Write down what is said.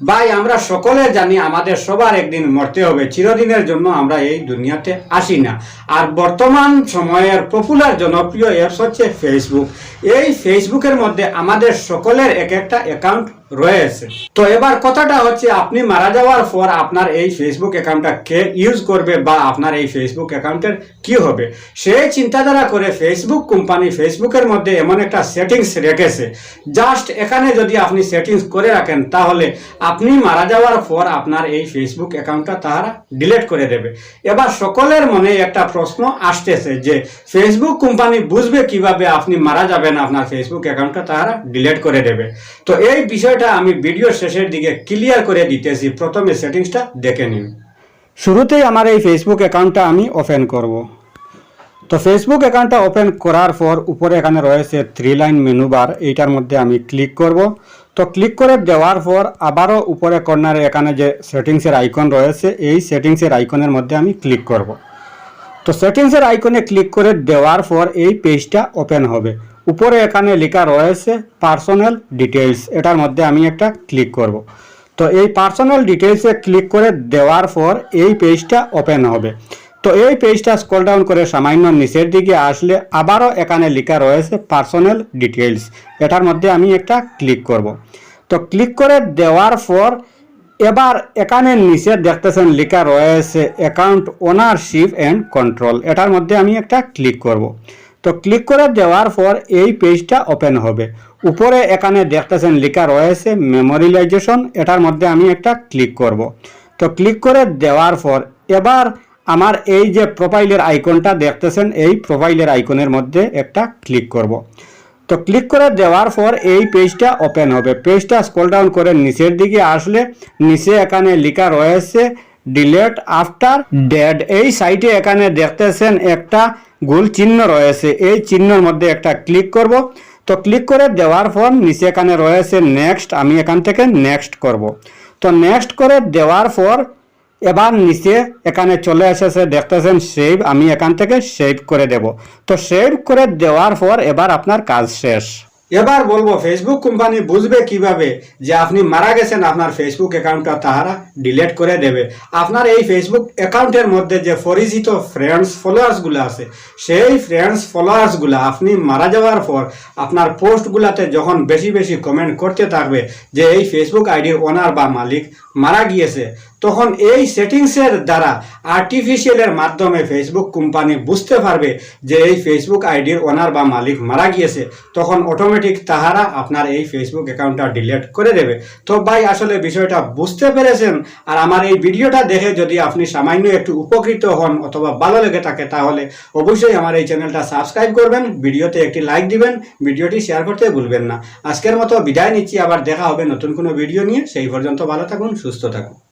ভাই, আমরা সকলে জানি আমাদের সবার একদিন মরতে হবে। চিরদিনের জন্য আমরা এই দুনিয়াতে আসি না। আর বর্তমান সময়ের পপুলার জনপ্রিয় অ্যাপস হচ্ছে ফেসবুক এই ফেসবুকের মধ্যে আমাদের সকলের এক একটা অ্যাকাউন্ট রয়েছে। তো এবার কথাটা হচ্ছে, আপনি মারা যাওয়ার পর আপনার এই ফেসবুক অ্যাকাউন্টটা কে ইউজ করবে বা আপনার এই ফেসবুক অ্যাকাউন্টের কি হবে? সেই চিন্তাধারা করে ফেসবুক কোম্পানি ফেসবুকের মধ্যে এমন একটা সেটিংস রেখেছে। জাস্ট এখানে যদি আপনি সেটিংস করে রাখেন, তাহলে আপনি মারা যাওয়ার পর আপনার এই ফেসবুক অ্যাকাউন্টটা তারা ডিলেট করে দেবে। এবার সকলের মনে একটা প্রশ্ন আসতেছে যে ফেসবুক কোম্পানি বুঝবে কীভাবে আপনি মারা যাবেন আপনার ফেসবুক অ্যাকাউন্টটা তারা ডিলেট করে দেবে। তো এই বিষয়টা আমি ভিডিও শেষের দিকে ক্লিয়ার করে দিতেছি। প্রথমে সেটিংসটা দেখে নিন। শুরুতেই আমার এই ফেসবুক অ্যাকাউন্টটা আমি ওপেন করব। তো ফেসবুক অ্যাকাউন্টটা ওপেন করার পর উপরে এখানে রয়েছে থ্রি লাইন মেনু বার এইটার মধ্যে আমি ক্লিক করব। তো ক্লিক করে দেওয়ার পর আবারও উপরে কর্নারে এখানে যে সেটিংসের আইকন রয়েছে, এই সেটিংসের আইকনের মধ্যে আমি ক্লিক করব। তো সেটিংসের আইকনে ক্লিক করে দেওয়ার পর এই পেজটা ওপেন হবে। উপরে এখানে লেখা রয়েছে পার্সোনাল ডিটেলস এটার মধ্যে আমি একটা ক্লিক করব। তো এই পার্সোনাল ডিটেলসে ক্লিক করে দেওয়ার পর এই পেজটা ওপেন হবে। তো এই পেজটা স্ক্রল ডাউন করে সামান্য নিচের দিকে আসলে আবারও এখানে লেখা রয়েছে পার্সোনাল ডিটেলস এটার মধ্যে আমি একটা ক্লিক করব। তো ক্লিক করে দেওয়ার পর এবার এখানে নিচে দেখতেছেন লেখা রয়েছে অ্যাকাউন্ট ওনারশিপ অ্যান্ড কন্ট্রোল এটার মধ্যে আমি একটা ক্লিক করব। তো ক্লিক করে দেওয়ার পর এই পেজটা ওপেন হবে। উপরে এখানে দেখতেছেন লেখা রয়েছে মেমোরিলাইজেশন এটার মধ্যে আমি একটা ক্লিক করব। তো ক্লিক করে দেওয়ার পর এবার আমার এই যে প্রোফাইলের আইকনটা দেখতেছেন, এই প্রোফাইলের আইকনের মধ্যে একটা ক্লিক করব। তো ক্লিক করে দেওয়ার পর এই পেজটা ওপেন হবে। পেজটা স্ক্রল ডাউন করে নিচের দিকে আসলে নিচে এখানে লেখা রয়েছে ডিলেট আফটার ডেড এই সাইটে এখানে দেখতেছেন একটা গোল চিহ্ন রয়েছে। এই চিহ্নের মধ্যে একটা ক্লিক করব। তো ক্লিক করে দেওয়ার পর নিচে এখানে রয়েছে নেক্সট আমি এখান থেকে নেক্সট করব। তো নেক্সট করে দেওয়ার পর এবার নিচে এখানে চলে এসেছে, দেখতেছেন সেভ আমি এখান থেকে সেভ করে দেব। তো সেভ করে দেওয়ার পর এবার আপনার কাজ শেষ। এবার বলব ফেসবুক কোম্পানি বুঝবে কীভাবে যে আপনি মারা গেছেন, আপনার ফেসবুক অ্যাকাউন্টটা তাহারা ডিলিট করে দেবে। আপনার এই ফেসবুক অ্যাকাউন্টের মধ্যে যে পরিচিত ফ্রেন্ডস ফলোয়ার্সগুলো আছে, সেই ফ্রেন্ডস ফলোয়ার্সগুলো আপনি মারা যাওয়ার পর আপনার পোস্টগুলাতে যখন বেশি বেশি কমেন্ট করতে থাকবে যে এই ফেসবুক আইডির ওনার বা মালিক মারা গিয়েছে, তখন এই সেটিংসের দ্বারা আর্টিফিশিয়ালের মাধ্যমে ফেসবুক কোম্পানি বুঝতে পারবে যে এই ফেসবুক আইডির ওনার বা মালিক মারা গিয়েছে, তখন অটোমেটিক তাহারা আপনার এই ফেসবুক অ্যাকাউন্টটা ডিলিট করে দেবে। তো ভাই, আসলে বিষয়টা বুঝতে পেরেছেন। আর আমার এই ভিডিওটা দেখে যদি আপনি সামান্য একটু উপকৃত হন অথবা ভালো লেগে থাকে, তাহলে অবশ্যই আমার এই চ্যানেলটা সাবস্ক্রাইব করবেন, ভিডিওতে একটি লাইক দিবেন, ভিডিওটি শেয়ার করতে ভুলবেন না। আজকের মতো বিদায় নিচ্ছি, আবার দেখা হবে নতুন কোনো ভিডিও নিয়ে। সেই পর্যন্ত ভালো থাকুন, সুস্থ থাকুন।